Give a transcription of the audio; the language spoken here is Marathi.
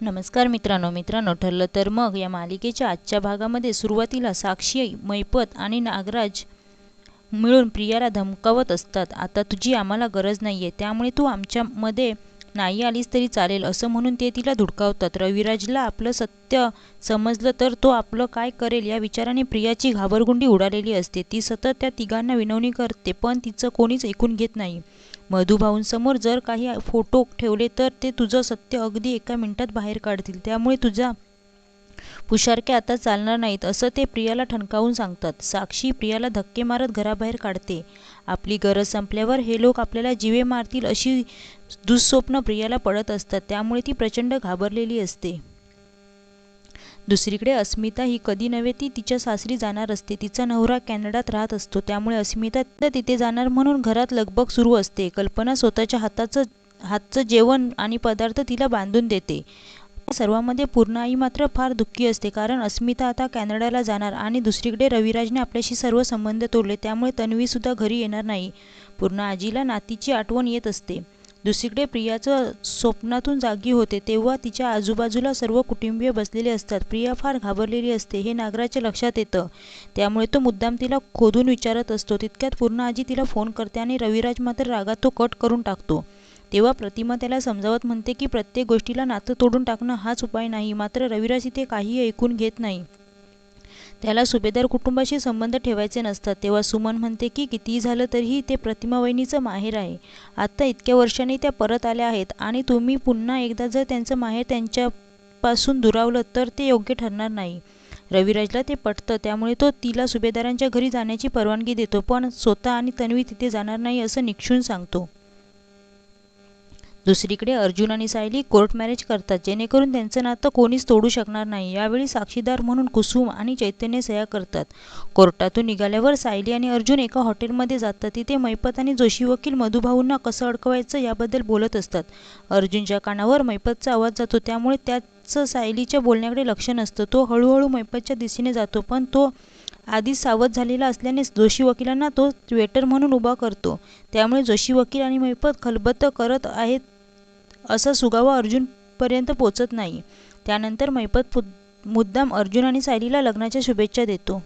नमस्कार मित्रांनो मित्रांनो ठरलं तर मग या मालिकेच्या आजच्या भागामध्ये सुरुवातीला साक्षी मैपत आणि नागराज मिळून प्रियाला धमकावत असतात. आता तुझी आम्हाला गरज नाही आहे त्यामुळे तू आमच्यामध्ये नाही आलीस तरी चालेल असं म्हणून ते तिला धुडकावतात. रविराजला आपलं सत्य समजलं तर तो आपलं काय करेल या विचाराने प्रियाची घाबरगुंडी उडालेली असते. ती सतत त्या तिघांना विनवणी करते पण तिचं कोणीच ऐकून घेत नाही. मधुभाऊंसमोर जर काही फोटो ठेवले तर ते तुझं सत्य अगदी एका मिनिटात बाहेर काढतील. त्यामुळे तुझा पुशारके आता चालणार नाहीत असं ते प्रियाला ठणकावून सांगतात. साक्षी प्रियाला धक्के मारत घराबाहेर काढते. आपली गरज संपल्यावर हे लोक आपल्याला जिवे मारतील अशी दुःस्वप्न प्रियाला पडत असतात. त्यामुळे ती प्रचंड घाबरलेली असते. दुसरीकडे अस्मिता ही कधी नव्हे ती तिच्या सासरी जाणार असते. तिचा नवरा कॅनडात राहत असतो. त्यामुळे अस्मिता तिथे जाणार म्हणून घरात लगबग सुरू असते. कल्पना स्वतःच्या हाताचं हातचं जेवण आणि पदार्थ तिला बांधून देते. सर्वांमध्ये पूर्ण आई मात्र फार दुःखी असते. कारण अस्मिता आता कॅनडाला जाणार आणि दुसरीकडे रविराजने आपल्याशी सर्व संबंध तोडले. त्यामुळे तन्वीसुद्धा घरी येणार नाही. पूर्ण आजीला नातीची आठवण येत असते. दुसरीकडे प्रियाचं स्वप्नातून जागी होते. तेव्हा तिच्या आजूबाजूला सर्व कुटुंबीय बसलेले असतात. प्रिया फार घाबरलेली असते हे नागराच्या लक्षात येतं. त्यामुळे तो मुद्दाम तिला खोदून विचारत असतो. तितक्यात पूर्ण आजी तिला फोन करते आणि रविराज मात्र रागात तो कट करून टाकतो. तेव्हा प्रतिमा त्याला समजावत म्हणते की प्रत्येक गोष्टीला नातं तोडून टाकणं हाच उपाय नाही मात्र रविराज इथे काही ऐकून घेत नाही. त्याला सुभेदार कुटुंबाशी संबंध ठेवायचे नसतात. तेव्हा सुमन म्हणते की कितीही झालं तरीही ते प्रतिमा वहिनीचं माहेर आहे. आत्ता इतक्या वर्षांनी त्या परत आल्या आहेत आणि तुम्ही पुन्हा एकदा जर त्यांचं माहेर त्यांच्यापासून दुरावलं तर ते योग्य ठरणार नाही. रविराजला ते पटतं. त्यामुळे तो तिला सुभेदारांच्या घरी जाण्याची परवानगी देतो पण स्वतः आणि तन्वी तिथे जाणार नाही असं निक्षून सांगतो. दुसरीकडे अर्जुन आणि सायली कोर्ट मॅरेज करतात जेणेकरून त्यांचं नातं कोणीच तोडू शकणार नाही. यावेळी साक्षीदार म्हणून कुसुम आणि चैतन्य सह्या करतात. कोर्टातून निघाल्यावर सायली आणि अर्जुन एका हॉटेलमध्ये जातात. तिथे मैपत आणि जोशी वकील मधुभाऊंना कसं अडकवायचं याबद्दल बोलत असतात. अर्जुनच्या कानावर मैपतचा आवाज जातो. त्यामुळे त्याचं सायलीच्या बोलण्याकडे लक्ष नसतं. तो हळूहळू मैपतच्या दिशेने जातो पण तो आधीच सावध झालेला असल्याने जोशी वकिलांना तो वेटर म्हणून उभा करतो. त्यामुळे जोशी वकील आणि मैपत खलबत्त करत आहेत. असा सुगावा अर्जुनपर्यंत पोचत नाही. त्यानंतर मैपत मुद्दाम अर्जुन आणि सायलीला लग्नाच्या शुभेच्छा देतो.